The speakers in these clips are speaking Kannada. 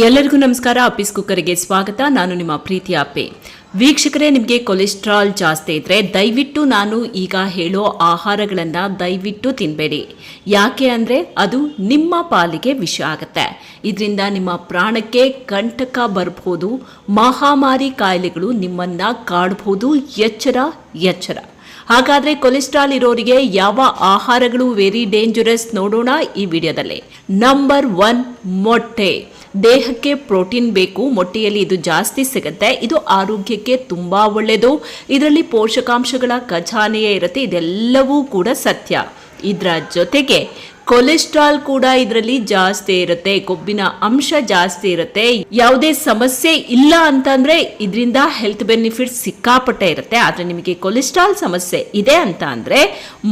ಎಲ್ಲರಿಗೂ ನಮಸ್ಕಾರ. ಅಪ್ಪಿಸ್ ಕುಕ್ಕರಿಗೆ ಸ್ವಾಗತ. ನಾನು ನಿಮ್ಮ ಪ್ರೀತಿ ಅಪ್ಪೆ ವೀಕ್ಷಕರೇ, ನಿಮಗೆ ಕೊಲೆಸ್ಟ್ರಾಲ್ ಜಾಸ್ತಿ ಇದ್ರೆ ದಯವಿಟ್ಟು ನಾನು ಈಗ ಹೇಳೋ ಆಹಾರಗಳನ್ನು ದಯವಿಟ್ಟು ತಿನ್ನಬೇಡಿ ಯಾಕೆ ಅಂದರೆ ಅದು ನಿಮ್ಮ ಪಾಲಿಗೆ ವಿಷ ಆಗುತ್ತೆ. ಇದರಿಂದ ನಿಮ್ಮ ಪ್ರಾಣಕ್ಕೆ ಕಂಟಕ ಬರ್ಬೋದು ಮಹಾಮಾರಿ ಕಾಯಿಲೆಗಳು ನಿಮ್ಮನ್ನ ಕಾಡ್ಬೋದು ಎಚ್ಚರ ಎಚ್ಚರ. ಹಾಗಾದ್ರೆ ಕೊಲೆಸ್ಟ್ರಾಲ್ ಇರೋರಿಗೆ ಯಾವ ಆಹಾರಗಳು ವೆರಿ ಡೇಂಜರಸ್ ನೋಡೋಣ ಈ ವಿಡಿಯೋದಲ್ಲಿ. ನಂಬರ್ ಒನ್ ಮೊಟ್ಟೆ. ದೇಹಕ್ಕೆ ಪ್ರೋಟೀನ್ ಬೇಕು, ಮೊಟ್ಟೆಯಲ್ಲಿ ಇದು ಜಾಸ್ತಿ ಸಿಗುತ್ತೆ, ಇದು ಆರೋಗ್ಯಕ್ಕೆ ತುಂಬಾ ಒಳ್ಳೆಯದು ಇದರಲ್ಲಿ ಪೋಷಕಾಂಶಗಳ ಖಜಾನೆಯೇ ಇರುತ್ತೆ, ಇದೆಲ್ಲವೂ ಕೂಡ ಸತ್ಯ. ಇದರ ಜೊತೆಗೆ ಕೊಲೆಸ್ಟ್ರಾಲ್ ಕೂಡ ಇದರಲ್ಲಿ ಜಾಸ್ತಿ ಇರುತ್ತೆ, ಕೊಬ್ಬಿನ ಅಂಶ ಜಾಸ್ತಿ ಇರುತ್ತೆ. ಯಾವುದೇ ಸಮಸ್ಯೆ ಇಲ್ಲ ಅಂತಂದ್ರೆ ಇದರಿಂದ ಹೆಲ್ತ್ ಬೆನಿಫಿಟ್ ಸಿಕ್ಕಾಪಟ್ಟೆ ಇರುತ್ತೆ. ಆದ್ರೆ ನಿಮಗೆ ಕೊಲೆಸ್ಟ್ರಾಲ್ ಸಮಸ್ಯೆ ಇದೆ ಅಂತ ಅಂದ್ರೆ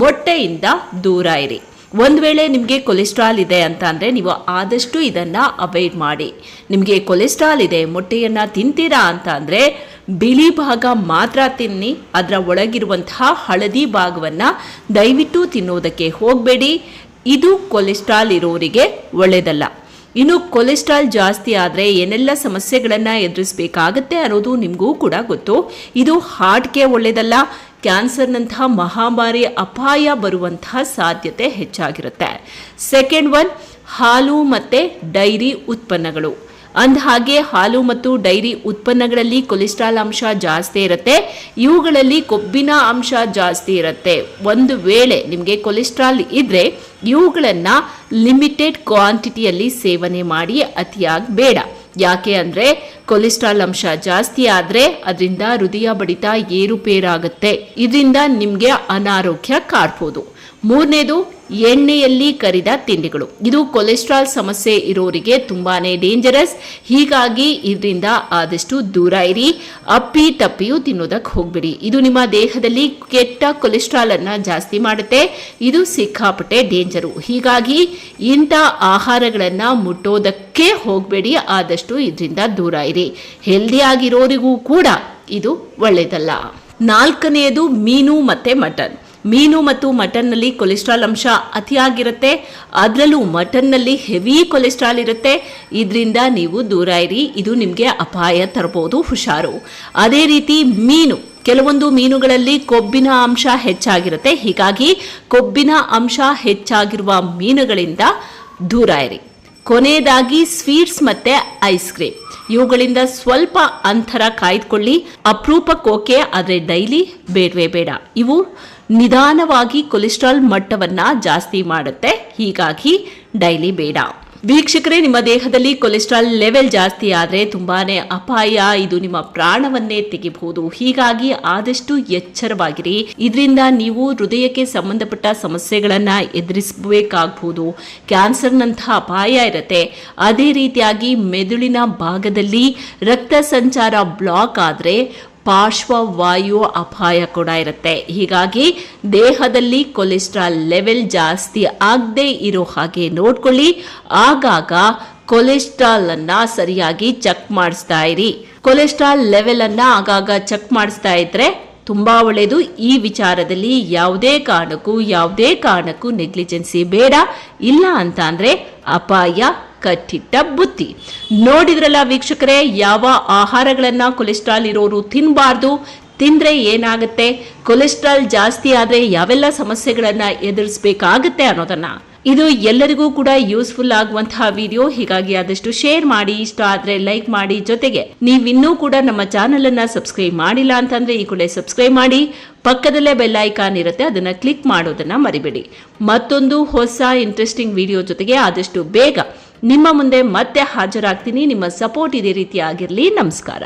ಮೊಟ್ಟೆಯಿಂದ ದೂರ ಇರಿ. ಒಂದು ವೇಳೆ ನಿಮಗೆ ಕೊಲೆಸ್ಟ್ರಾಲ್ ಇದೆ ಅಂತ ಅಂದರೆ ನೀವು ಆದಷ್ಟು ಇದನ್ನ ಅವಾಯ್ಡ್ ಮಾಡಿ. ನಿಮಗೆ ಕೊಲೆಸ್ಟ್ರಾಲ್ ಇದೆ, ಮೊಟ್ಟೆಯನ್ನ ತಿಂತೀರಾ ಅಂತ ಅಂದರೆ ಬಿಳಿ ಭಾಗ ಮಾತ್ರ ತಿನ್ನಿ, ಅದರ ಒಳಗಿರುವಂತಹ ಹಳದಿ ಭಾಗವನ್ನ ದಯವಿಟ್ಟು ತಿನ್ನೋದಕ್ಕೆ ಹೋಗಬೇಡಿ. ಇದು ಕೊಲೆಸ್ಟ್ರಾಲ್ ಇರೋರಿಗೆ ಒಳ್ಳೆಯದಲ್ಲ ಇನ್ನು ಕೊಲೆಸ್ಟ್ರಾಲ್ ಜಾಸ್ತಿ ಆದರೆ ಏನೆಲ್ಲ ಸಮಸ್ಯೆಗಳನ್ನು ಎದುರಿಸಬೇಕಾಗತ್ತೆ ಅನ್ನೋದು ನಿಮಗೂ ಕೂಡ ಗೊತ್ತು. ಇದು ಹಾರ್ಟ್ಗೆ ಒಳ್ಳೆಯದಲ್ಲ ಕ್ಯಾನ್ಸರ್ನಂತಹ ಮಹಾಮಾರಿ ಅಪಾಯ ಬರುವಂತಹ ಸಾಧ್ಯತೆ ಹೆಚ್ಚಾಗಿರುತ್ತೆ. ಸೆಕೆಂಡ್ ಒನ್, ಹಾಲು ಮತ್ತು ಡೈರಿ ಉತ್ಪನ್ನಗಳು. ಅಂದ ಹಾಗೆ ಹಾಲು ಮತ್ತು ಡೈರಿ ಉತ್ಪನ್ನಗಳಲ್ಲಿ ಕೊಲೆಸ್ಟ್ರಾಲ್ ಅಂಶ ಜಾಸ್ತಿ ಇರುತ್ತೆ. ಇವುಗಳಲ್ಲಿ ಕೊಬ್ಬಿನ ಅಂಶ ಜಾಸ್ತಿ ಇರುತ್ತೆ. ಒಂದು ವೇಳೆ ನಿಮಗೆ ಕೊಲೆಸ್ಟ್ರಾಲ್ ಇದ್ರೆ ಇವುಗಳನ್ನು ಲಿಮಿಟೆಡ್ ಕ್ವಾಂಟಿಟಿಯಲ್ಲಿ ಸೇವನೆ ಮಾಡಿ ಅತಿಯಾಗಿ ಬೇಡ. ಯಾಕೆ ಅಂದರೆ ಕೊಲೆಸ್ಟ್ರಾಲ್ ಅಂಶ ಜಾಸ್ತಿ ಆದರೆ ಅದರಿಂದ ಹೃದಯ ಬಡಿತ ಏರುಪೇರಾಗುತ್ತೆ. ಇದರಿಂದ ನಿಮಗೆ ಅನಾರೋಗ್ಯ ಕಾಡ್ಬೋದು. ಮೂರನೇದು, ಎಣ್ಣೆಯಲ್ಲಿ ಕರಿದ ತಿಂಡಿಗಳು. ಇದು ಕೊಲೆಸ್ಟ್ರಾಲ್ ಸಮಸ್ಯೆ ಇರೋರಿಗೆ ತುಂಬಾನೇ ಡೇಂಜರಸ್ ಹೀಗಾಗಿ ಇದರಿಂದ ಆದಷ್ಟು ದೂರ ಇರಿ. ಅಪ್ಪಿ ತಪ್ಪಿಯೂ ತಿನ್ನೋದಕ್ಕೆ ಹೋಗ್ಬಿಡಿ. ಇದು ನಿಮ್ಮ ದೇಹದಲ್ಲಿ ಕೆಟ್ಟ ಕೊಲೆಸ್ಟ್ರಾಲ್ ಅನ್ನ ಜಾಸ್ತಿ ಮಾಡುತ್ತೆ. ಇದು ಸಿಕ್ಕಾಪಟ್ಟೆ ಡೇಂಜರು ಹೀಗಾಗಿ ಇಂಥ ಆಹಾರಗಳನ್ನ ಮುಟ್ಟೋದಕ್ಕೆ ಹೋಗಬೇಡಿ. ಆದಷ್ಟು ಇದರಿಂದ ದೂರ ಇರಿ. ಹೆಲ್ದಿ ಆಗಿರೋರಿಗೂ ಕೂಡ ಇದು ಒಳ್ಳೆಯದಲ್ಲ ನಾಲ್ಕನೆಯದು ಮೀನು ಮತ್ತೆ ಮಟನ್. ಮೀನು ಮತ್ತು ಮಟನ್ನಲ್ಲಿ ಕೊಲೆಸ್ಟ್ರಾಲ್ ಅಂಶ ಅತಿಯಾಗಿರುತ್ತೆ. ಅದರಲ್ಲೂ ಮಟನ್ನಲ್ಲಿ ಹೆವಿ ಕೊಲೆಸ್ಟ್ರಾಲ್ ಇರುತ್ತೆ. ಇದರಿಂದ ನೀವು ದೂರ ಇರಿ. ಇದು ನಿಮಗೆ ಅಪಾಯ ತರಬಹುದು ಹುಷಾರು. ಅದೇ ರೀತಿ ಮೀನು. ಕೆಲವೊಂದು ಮೀನುಗಳಲ್ಲಿ ಕೊಬ್ಬಿನ ಅಂಶ ಹೆಚ್ಚಾಗಿರುತ್ತೆ. ಹೀಗಾಗಿ ಕೊಬ್ಬಿನ ಅಂಶ ಹೆಚ್ಚಾಗಿರುವ ಮೀನುಗಳಿಂದ ದೂರ ಇರಿ. ಕೊನೆಯದಾಗಿ ಸ್ವೀಟ್ಸ್ ಮತ್ತೆ ಐಸ್ ಕ್ರೀಮ್. ಇವುಗಳಿಂದ ಸ್ವಲ್ಪ ಅಂತರ ಕಾಯ್ದುಕೊಳ್ಳಿ. ಅಪರೂಪಕ್ಕೋಕೆ ಆದರೆ ಡೈಲಿ ಬೇಡವೇ ಬೇಡ. ಇವು ನಿಧಾನವಾಗಿ ಕೊಲೆಸ್ಟ್ರಾಲ್ ಮಟ್ಟವನ್ನ ಜಾಸ್ತಿ ಮಾಡುತ್ತೆ. ಹೀಗಾಗಿ ಡೈಲಿ ಬೇಡ. ವೀಕ್ಷಕರೇ, ನಿಮ್ಮ ದೇಹದಲ್ಲಿ ಕೊಲೆಸ್ಟ್ರಾಲ್ ಲೆವೆಲ್ ಜಾಸ್ತಿ ಆದರೆ ತುಂಬಾನೇ ಅಪಾಯ. ಇದು ನಿಮ್ಮ ಪ್ರಾಣವನ್ನೇ ತೆಗಿಬಹುದು. ಹೀಗಾಗಿ ಆದಷ್ಟು ಎಚ್ಚರವಾಗಿರಿ. ಇದರಿಂದ ನೀವು ಹೃದಯಕ್ಕೆ ಸಂಬಂಧಪಟ್ಟ ಸಮಸ್ಯೆಗಳನ್ನು ಎದುರಿಸಬೇಕಾಗಬಹುದು. ಕ್ಯಾನ್ಸರ್ನಂತಹ ಅಪಾಯ ಇರುತ್ತೆ. ಅದೇ ರೀತಿಯಾಗಿ ಮೆದುಳಿನ ಭಾಗದಲ್ಲಿ ರಕ್ತ ಸಂಚಾರ ಬ್ಲಾಕ್ ಆದರೆ ಪಾರ್ಶ್ವವಾಯು ಅಪಾಯ ಕೂಡ ಇರುತ್ತೆ. ಹೀಗಾಗಿ ದೇಹದಲ್ಲಿ ಕೊಲೆಸ್ಟ್ರಾಲ್ ಲೆವೆಲ್ ಜಾಸ್ತಿ ಆಗದೆ ಇರೋ ಹಾಗೆ ನೋಡ್ಕೊಳ್ಳಿ. ಆಗಾಗ ಕೊಲೆಸ್ಟ್ರಾಲ್ ಅನ್ನ ಸರಿಯಾಗಿ ಚೆಕ್ ಮಾಡಿಸ್ತಾ ಇರಿ. ಕೊಲೆಸ್ಟ್ರಾಲ್ ಲೆವೆಲ್ ಅನ್ನ ಆಗಾಗ ಚೆಕ್ ಮಾಡಿಸ್ತಾ ಇದ್ರೆ ತುಂಬಾ ಒಳ್ಳೆಯದು ಈ ವಿಚಾರದಲ್ಲಿ ಯಾವುದೇ ಕಾರಣಕ್ಕೂ ಯಾವುದೇ ಕಾರಣಕ್ಕೂ ನೆಗ್ಲಿಜೆನ್ಸಿ ಬೇಡ. ಇಲ್ಲ ಅಂತ ಅಂದ್ರೆ ಅಪಾಯ. ಕಟ್ಟಿಟ್ಟ ಬುತ್ತಿ ನೋಡಿದ್ರಲ್ಲ ವೀಕ್ಷಕರೇ, ಯಾವ ಆಹಾರಗಳನ್ನ ಕೊಲೆಸ್ಟ್ರಾಲ್ ಇರೋರು ತಿನ್ನಬಾರ್ದು ತಿಂದ್ರೆ ಏನಾಗುತ್ತೆ, ಕೊಲೆಸ್ಟ್ರಾಲ್ ಜಾಸ್ತಿ ಆದ್ರೆ ಯಾವೆಲ್ಲ ಸಮಸ್ಯೆಗಳನ್ನ ಎದುರಿಸಬೇಕಾಗುತ್ತೆ ಅನ್ನೋದನ್ನ. ಇದು ಎಲ್ಲರಿಗೂ ಕೂಡ ಯೂಸ್ಫುಲ್ ಆಗುವಂತಹ ವಿಡಿಯೋ, ಹೀಗಾಗಿ ಆದಷ್ಟು ಶೇರ್ ಮಾಡಿ, ಇಷ್ಟ ಆದ್ರೆ ಲೈಕ್ ಮಾಡಿ ಜೊತೆಗೆ. ನೀವಿನ್ನೂ ಕೂಡ ನಮ್ಮ ಚಾನೆಲ್ ಅನ್ನ ಸಬ್ಸ್ಕ್ರೈಬ್ ಮಾಡಿಲ್ಲ ಅಂತಂದ್ರೆ ಈ ಕೂಡಲೇ ಸಬ್ಸ್ಕ್ರೈಬ್ ಮಾಡಿ, ಪಕ್ಕದಲ್ಲೇ ಬೆಲ್ ಐಕಾನ್ ಇರುತ್ತೆ, ಅದನ್ನ ಕ್ಲಿಕ್ ಮಾಡೋದನ್ನ ಮರಿಬೇಡಿ. ಮತ್ತೊಂದು ಹೊಸ ಇಂಟ್ರೆಸ್ಟಿಂಗ್ ವಿಡಿಯೋ ಜೊತೆಗೆ ಆದಷ್ಟು ಬೇಗ ನಿಮ್ಮ ಮುಂದೆ ಮತ್ತೆ ಹಾಜರಾಗ್ತೀನಿ. ನಿಮ್ಮ ಸಪೋರ್ಟ್ ಇದೇ ರೀತಿ ಆಗಿರಲಿ. ನಮಸ್ಕಾರ.